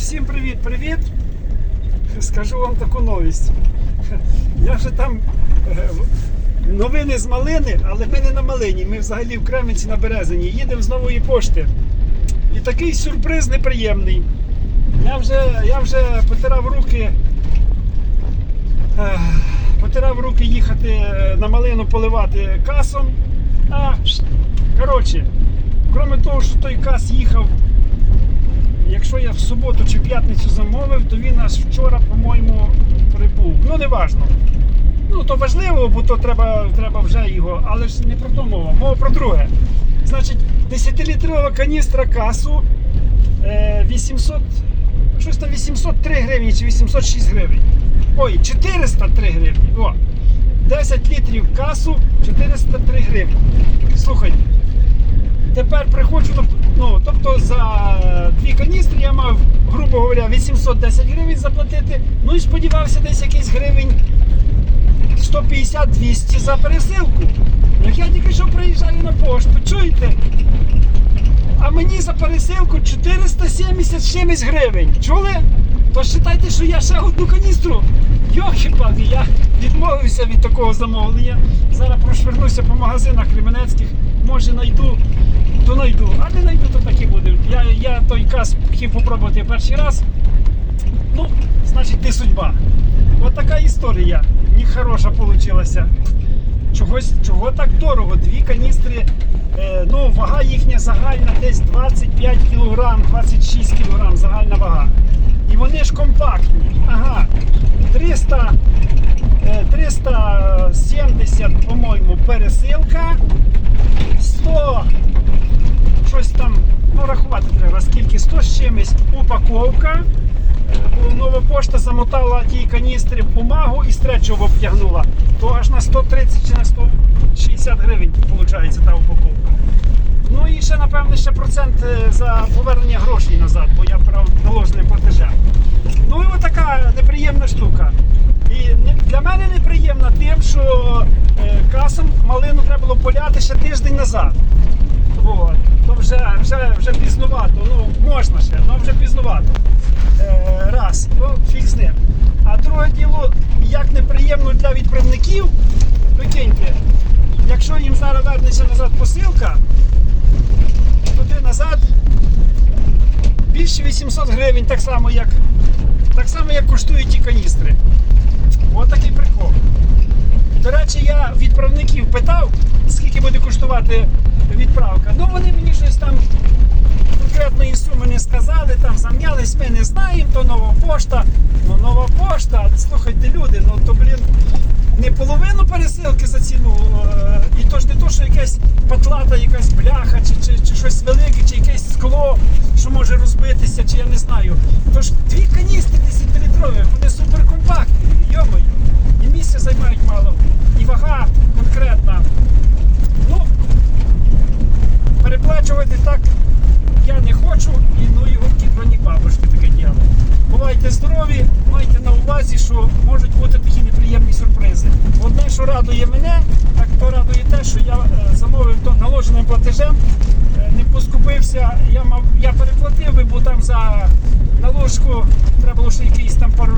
всім привіт-привіт. Скажу вам таку новість. Я вже там е, новини з малини, але ми не на малині. Ми взагалі в Кременці на Березині. Їдемо з нової пошти. І такий сюрприз неприємний. Я вже, я вже потирав руки. е, Потирав руки їхати е, на малину поливати касом. А, коротше, крім того, що той кас їхав Якщо я в суботу чи п'ятницю замовив, то він аж вчора, по-моєму, прибув. Ну, не важно. Ну, то важливо, бо то треба, треба вже його, але ж не про то мова. Мова про друге. Значить, 10-літрова каністра касу е, 800, щось там 803 гривні чи 806 гривень. Ой, 403 гривні. О, 10 літрів касу 403 гривні. Слухайте. Тепер приходжу ну, тобто за дві каністри я мав, грубо говоря, 810 гривень заплатити. Ну і сподівався десь якийсь гривень 150-200 за пересилку. Ну я тільки що приїжджаю на пошту, чуєте? А мені за пересилку 470 чимось гривень. Чули? То вважайте, що я ще одну каністру. йохи палки я відмовився від такого замовлення. Зараз прошвернуся по магазинах Кременецьких, може знайду, то знайду. А не знайду, то так буде. Я, я той каз хотів попробувати перший раз. Ну, значить, не судьба. От така історія. Нехороша вийшла. Чогось, чого так дорого? Дві каністри, е, ну, вага їхня загальна десь 25 кг, 26 кг загальна вага. І вони ж компактні. Ага. 300, е, 370, по-моєму, пересилка. 100 щось там, ну рахувати треба, скільки 100 з чимось упаковка. Е, Нова пошта замотала ті каністри в бумагу і стречово обтягнула. То аж на 130 чи на 160 гривень виходить та упаковка. Ну і ще, напевне, ще процент е, за повернення грошей назад, бо я брав наложеним платежем. Ну і отака неприємна штука. І не- для мене неприємна тим, що е, касом малину треба було поляти ще тиждень назад. От. То вже, вже, вже пізнувато. Ну, можна ще, але вже пізнувато. Е, раз, ну фіг з ним. А друге діло, як неприємно для відправників, прикиньте, якщо їм зараз вернеться назад посилка, туди назад більше 800 гривень, так само, як, так само, як коштують ті каністри. От такий прикол. До речі, я відправників питав, скільки буде коштувати відправка. Ну вони мені щось там конкретної суми не сказали, там зам'ялись, ми не знаємо, то нова пошта. Ну нова пошта, слухайте, люди, ну то блін. Не половину пересилки за ціну, е, і то ж не то, що якась патлата, якась бляха, чи, чи, чи щось велике, чи якесь скло, що може розбитися, чи я не знаю. Тож дві каністри 10-літрові, вони суперкомпактні, йомою. І місця займають мало, вага конкретна. Ну, переплачувати так я не хочу, і ну його кітроні бабушки таке діло. Бувайте здорові, майте на увазі, що можуть бути такі неприємні сюрпризи. Одне, що радує мене, так то радує те, що я е, замовив то наложеним платежем, е, не поскупився, я мав, я переплатив бо там за наложку треба було ще якийсь там пару